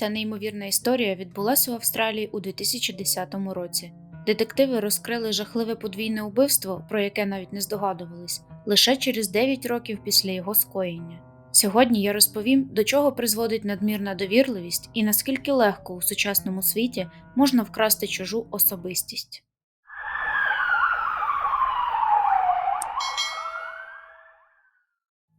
Ця неймовірна історія відбулася в Австралії у 2010 році. Детективи розкрили жахливе подвійне убивство, про яке навіть не здогадувались, лише через 9 років після його скоєння. Сьогодні я розповім, до чого призводить надмірна довірливість і наскільки легко у сучасному світі можна вкрасти чужу особистість.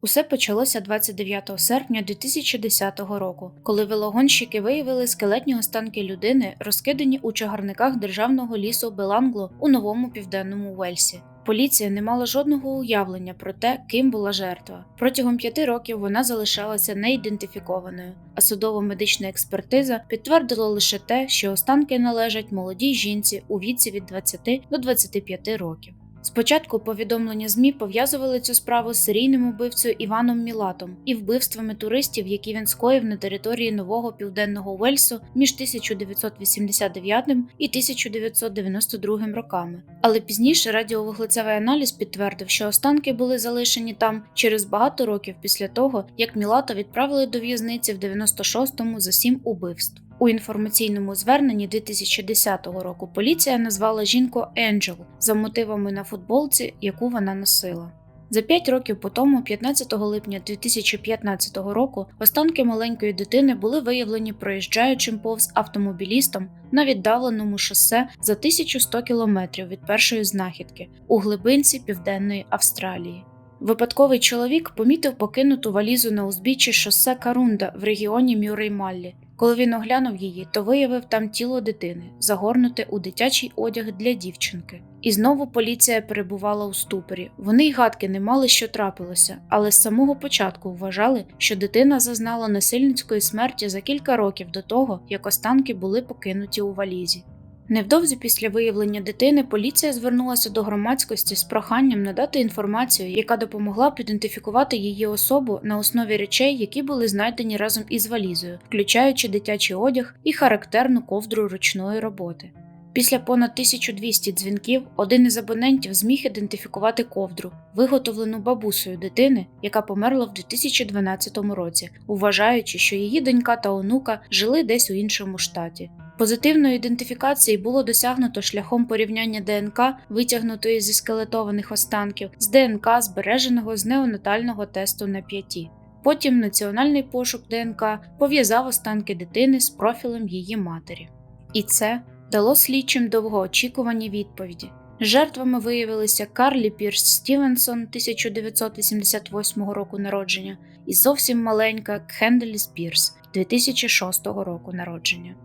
Усе почалося 29 серпня 2010 року, коли велогонщики виявили скелетні останки людини, розкидані у чагарниках державного лісу Белангло у новому південному Уельсі. Поліція не мала жодного уявлення про те, ким була жертва. Протягом п'яти років вона залишалася неідентифікованою, а судово-медична експертиза підтвердила лише те, що останки належать молодій жінці у віці від 20 до 25 років. Спочатку повідомлення ЗМІ пов'язували цю справу з серійним убивцею Іваном Мілатом і вбивствами туристів, які він скоїв на території нового південного Уельсу між 1989 і 1992 роками. Але пізніше радіовуглецевий аналіз підтвердив, що останки були залишені там через багато років після того, як Мілата відправили до в'язниці в 96-му за сім убивств. У інформаційному зверненні 2010 року поліція назвала жінку Енджел за мотивами на футболці, яку вона носила. За п'ять років по тому, 15 липня 2015 року, останки маленької дитини були виявлені проїжджаючим повз автомобілістом на віддаленому шосе за 1100 кілометрів від першої знахідки у глибинці Південної Австралії. Випадковий чоловік помітив покинуту валізу на узбіччі шосе Карунда в регіоні Мюррей-Маллі. Коли він оглянув її, то виявив там тіло дитини, загорнуте у дитячий одяг для дівчинки. І знову поліція перебувала у ступорі. Вони й гадки не мали, що трапилося, але з самого початку вважали, що дитина зазнала насильницької смерті за кілька років до того, як останки були покинуті у валізі. Невдовзі після виявлення дитини поліція звернулася до громадськості з проханням надати інформацію, яка допомогла б ідентифікувати її особу на основі речей, які були знайдені разом із валізою, включаючи дитячий одяг і характерну ковдру ручної роботи. Після понад 1200 дзвінків один із абонентів зміг ідентифікувати ковдру, виготовлену бабусею дитини, яка померла в 2012 році, вважаючи, що її донька та онука жили десь у іншому штаті. Позитивної ідентифікації було досягнуто шляхом порівняння ДНК, витягнутої зі скелетованих останків, з ДНК, збереженого з неонатального тесту на п'яті. Потім національний пошук ДНК пов'язав останки дитини з профілем її матері. І це дало слідчим довгоочікувані відповіді. Жертвами виявилися Карлі Пірс Стівенсон 1988 року народження і зовсім маленька Кхенделіс Пірс 2006 року народження.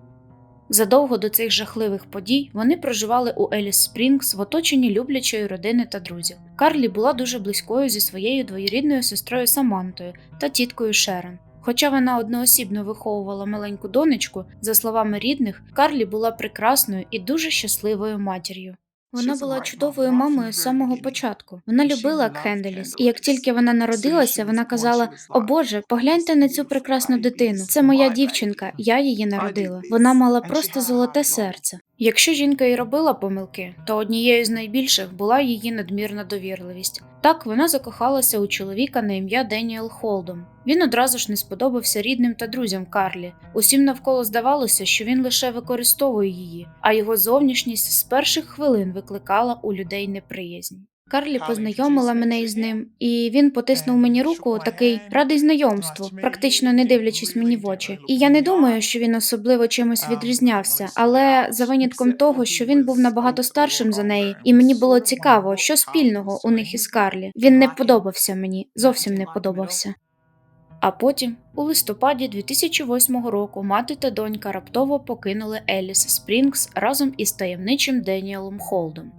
Задовго до цих жахливих подій вони проживали у Еліс Спрінгс в оточенні люблячої родини та друзів. Карлі була дуже близькою зі своєю двоюрідною сестрою Самантою та тіткою Шерон. Хоча вона одноосібно виховувала маленьку донечку, за словами рідних, Карлі була прекрасною і дуже щасливою матір'ю. Вона була чудовою мамою з самого початку. Вона любила Кхенделіс, і як тільки вона народилася, вона казала: О Боже, погляньте на цю прекрасну дитину. Це моя дівчинка, я її народила. Вона мала просто золоте серце. Якщо жінка і робила помилки, то однією з найбільших була її надмірна довірливість. Так вона закохалася у чоловіка на ім'я Деніел Холдом. Він одразу ж не сподобався рідним та друзям Карлі. Усім навколо здавалося, що він лише використовує її, а його зовнішність з перших хвилин викликала у людей неприязнь. Карлі познайомила мене із ним, і він потиснув мені руку, такий радий знайомству, практично не дивлячись мені в очі. І я не думаю, що він особливо чимось відрізнявся, але за винятком того, що він був набагато старшим за неї, і мені було цікаво, що спільного у них із Карлі. Він не подобався мені, зовсім не подобався. А потім, у листопаді 2008 року, мати та донька раптово покинули Еліс Спрінгс разом із таємничим Деніелом Холдом.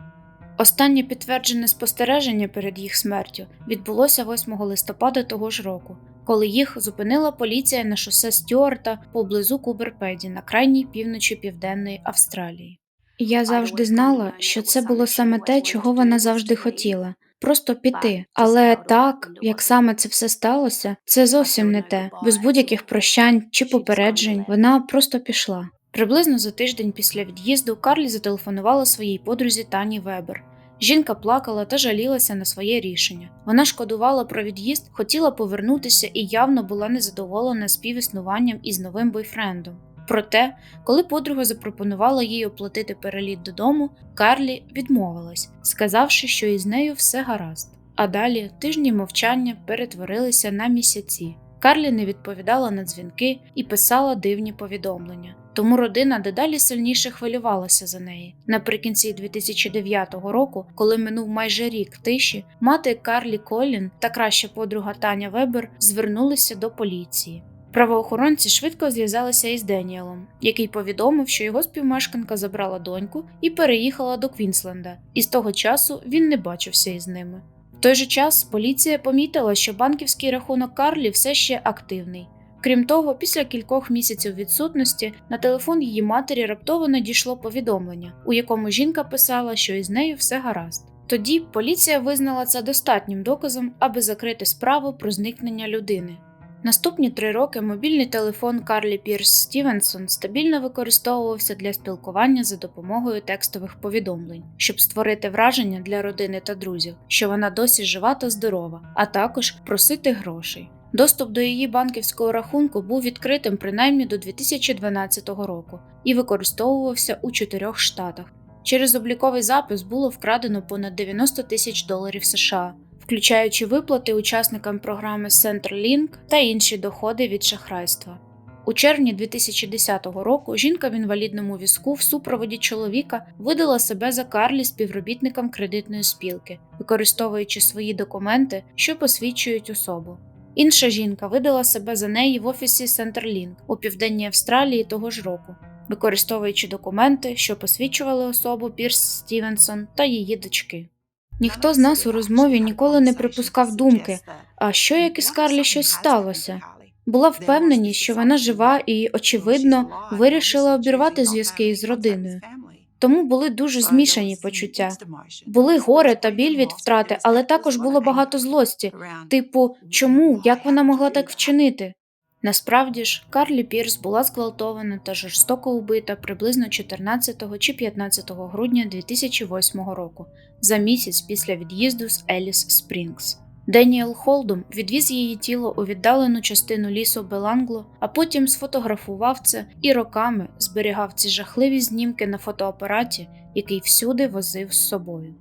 Останнє підтверджене спостереження перед їх смертю відбулося 8 листопада того ж року, коли їх зупинила поліція на шосе Стюарта поблизу Куберпеді на крайній півночі Південної Австралії. Я завжди знала, що це було саме те, чого вона завжди хотіла. Просто піти, але так, як саме це все сталося, це зовсім не те, без будь-яких прощань чи попереджень. Вона просто пішла. Приблизно за тиждень після від'їзду Карлі зателефонувала своїй подрузі Тані Вебер. Жінка плакала та жалілася на своє рішення. Вона шкодувала про від'їзд, хотіла повернутися і явно була незадоволена співіснуванням із новим бойфрендом. Проте, коли подруга запропонувала їй оплатити переліт додому, Карлі відмовилась, сказавши, що із нею все гаразд. А далі тижні мовчання перетворилися на місяці. Карлі не відповідала на дзвінки і писала дивні повідомлення. Тому родина дедалі сильніше хвилювалася за неї. Наприкінці 2009 року, коли минув майже рік тиші, мати Карлі Колін та краща подруга Таня Вебер звернулися до поліції. Правоохоронці швидко зв'язалися із Деніелом, який повідомив, що його співмешканка забрала доньку і переїхала до Квінсленда, і з того часу він не бачився із ними. В той же час поліція помітила, що банківський рахунок Карлі все ще активний. Крім того, після кількох місяців відсутності на телефон її матері раптово надійшло повідомлення, у якому жінка писала, що із нею все гаразд. Тоді поліція визнала це достатнім доказом, аби закрити справу про зникнення людини. Наступні три роки мобільний телефон Карлі Пірс Стівенсон стабільно використовувався для спілкування за допомогою текстових повідомлень, щоб створити враження для родини та друзів, що вона досі жива та здорова, а також просити грошей. Доступ до її банківського рахунку був відкритим принаймні до 2012 року і використовувався у чотирьох штатах. Через обліковий запис було вкрадено понад 90 тисяч доларів США, включаючи виплати учасникам програми Centerlink та інші доходи від шахрайства. У червні 2010 року жінка в інвалідному візку в супроводі чоловіка видала себе за Карлі співробітникам кредитної спілки, використовуючи свої документи, що посвідчують особу. Інша жінка видала себе за неї в офісі Centerlink у південній Австралії того ж року, використовуючи документи, що посвідчували особу Пірс Стівенсон та її дочки. Ніхто з нас у розмові ніколи не припускав думки, а що як із Карлі щось сталося. Була впевненість, що вона жива і, очевидно, вирішила обірвати зв'язки із родиною. Тому були дуже змішані почуття. Були горе та біль від втрати, але також було багато злості. Типу, чому, як вона могла так вчинити? Насправді ж, Карлі Пірс була зґвалтована та жорстоко убита приблизно 14 чи 15 грудня 2008 року, за місяць після від'їзду з Еліс Спрінгс. Деніел Холдом відвіз її тіло у віддалену частину лісу Белангло, а потім сфотографував це і роками зберігав ці жахливі знімки на фотоапараті, який всюди возив з собою.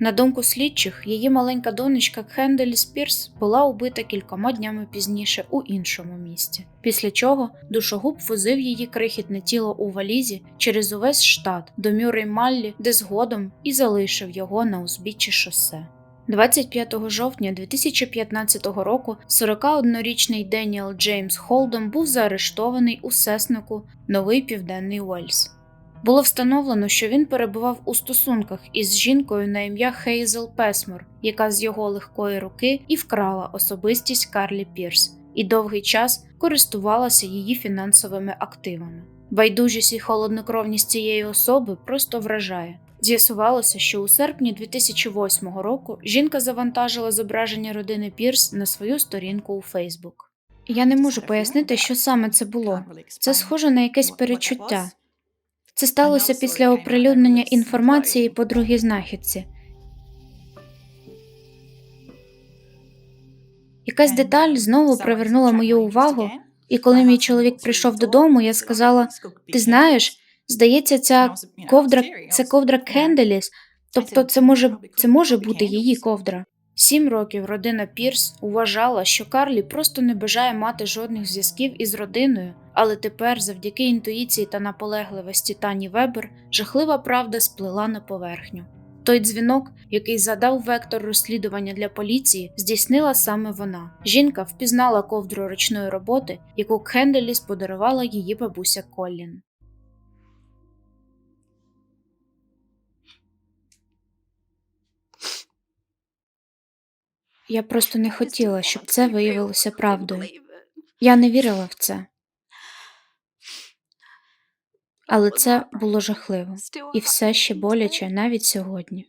На думку слідчих, її маленька донечка Хенделі Спірс була убита кількома днями пізніше у іншому місті, після чого душогуб возив її крихітне тіло у валізі через увесь штат до Мюррей Маллі, де згодом і залишив його на узбіччі шосе. 25 жовтня 2015 року 41-річний Деніел Джеймс Холдом був заарештований у Сеснику, Новий Південний Уельс. Було встановлено, що він перебував у стосунках із жінкою на ім'я Хейзел Песмор, яка з його легкої руки і вкрала особистість Карлі Пірс, і довгий час користувалася її фінансовими активами. Байдужість і холоднокровність цієї особи просто вражає. З'ясувалося, що у серпні 2008 року жінка завантажила зображення родини Пірс на свою сторінку у Фейсбук. Я не можу пояснити, що саме це було. Це схоже на якесь перечуття. Це сталося після оприлюднення інформації по другій знахідці. Якась деталь знову привернула мою увагу, і коли мій чоловік прийшов додому, я сказала: Ти знаєш, здається, ця ковдра це ковдра Кенделіс, тобто це може, це може бути її ковдра. Сім років родина Пірс вважала, що Карлі просто не бажає мати жодних зв'язків із родиною, але тепер, завдяки інтуїції та наполегливості Тані Вебер, жахлива правда сплила на поверхню. Той дзвінок, який задав вектор розслідування для поліції, здійснила саме вона. Жінка впізнала ковдру ручної роботи, яку Кенделіс подарувала її бабуся Коллін. Я просто не хотіла, щоб це виявилося правдою. Я не вірила в це. Але це було жахливо і все ще боляче навіть сьогодні.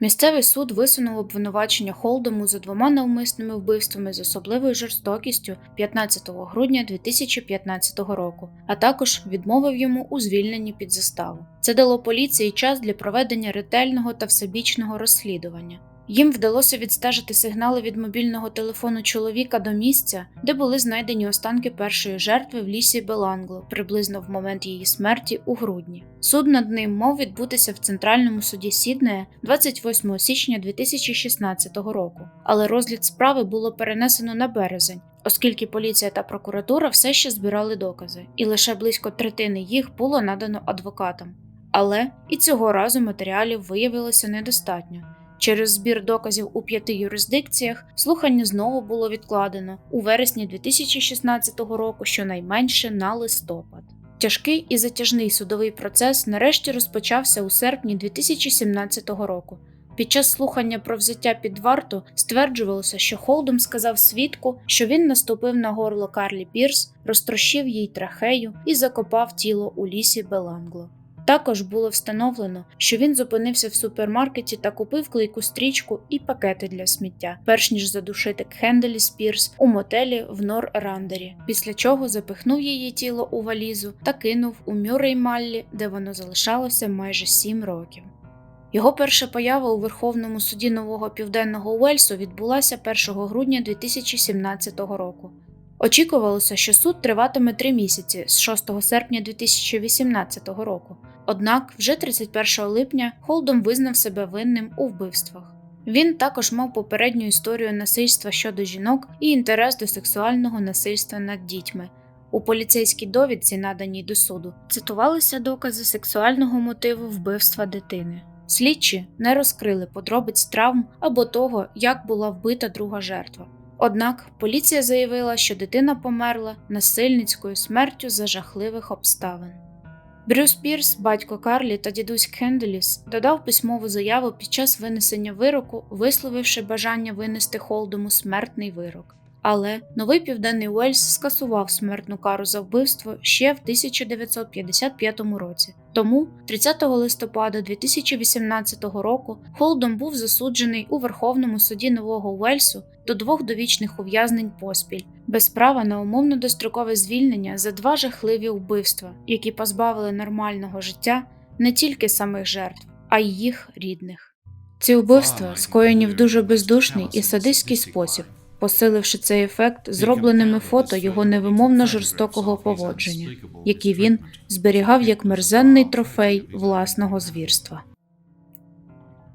Місцевий суд висунув обвинувачення Холдому за двома навмисними вбивствами з особливою жорстокістю 15 грудня 2015 року, а також відмовив йому у звільненні під заставу. Це дало поліції час для проведення ретельного та всебічного розслідування. Їм вдалося відстежити сигнали від мобільного телефону чоловіка до місця, де були знайдені останки першої жертви в лісі Белангло, приблизно в момент її смерті у грудні. Суд над ним мав відбутися в центральному суді Сіднея 28 січня 2016 року, але розгляд справи було перенесено на березень. Оскільки поліція та прокуратура все ще збирали докази, і лише близько третини їх було надано адвокатам. Але і цього разу матеріалів виявилося недостатньо. Через збір доказів у п'яти юрисдикціях слухання знову було відкладено у вересні 2016 року, щонайменше на листопад. Тяжкий і затяжний судовий процес нарешті розпочався у серпні 2017 року. Під час слухання про взяття під варту стверджувалося, що Холдом сказав свідку, що він наступив на горло Карлі Пірс, розтрощив їй трахею і закопав тіло у лісі Белангло. Також було встановлено, що він зупинився в супермаркеті та купив клейку стрічку і пакети для сміття, перш ніж задушити Кхенделі Спірс у мотелі в Нор-Рандері, після чого запихнув її тіло у валізу та кинув у Мюррей-Маллі, де воно залишалося майже сім років. Його перша поява у Верховному суді Нового Південного Уельсу відбулася 1 грудня 2017 року. Очікувалося, що суд триватиме три місяці з 6 серпня 2018 року. Однак вже 31 липня Холдом визнав себе винним у вбивствах. Він також мав попередню історію насильства щодо жінок і інтерес до сексуального насильства над дітьми. У поліцейській довідці, наданій до суду, цитувалися докази сексуального мотиву вбивства дитини. Слідчі не розкрили подробиць травм або того, як була вбита друга жертва. Однак поліція заявила, що дитина померла насильницькою смертю за жахливих обставин. Брюс Пірс, батько Карлі та дідусь Кенделіс, додав письмову заяву під час винесення вироку, висловивши бажання винести Холдому смертний вирок. Але новий південний Уельс скасував смертну кару за вбивство ще в 1955 році. Тому 30 листопада 2018 року Холдом був засуджений у Верховному суді Нового Уельсу до двох довічних ув'язнень поспіль, без права на умовно дострокове звільнення за два жахливі вбивства, які позбавили нормального життя не тільки самих жертв, а й їх рідних. Ці вбивства скоєні в дуже бездушний і садистський спосіб, посиливши цей ефект зробленими фото його невимовно жорстокого поводження, які він зберігав як мерзенний трофей власного звірства.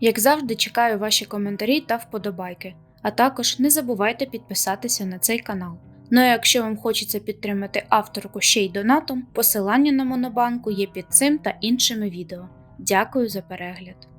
Як завжди, чекаю ваші коментарі та вподобайки, а також не забувайте підписатися на цей канал. Ну а якщо вам хочеться підтримати авторку ще й донатом, посилання на Монобанку є під цим та іншими відео. Дякую за перегляд!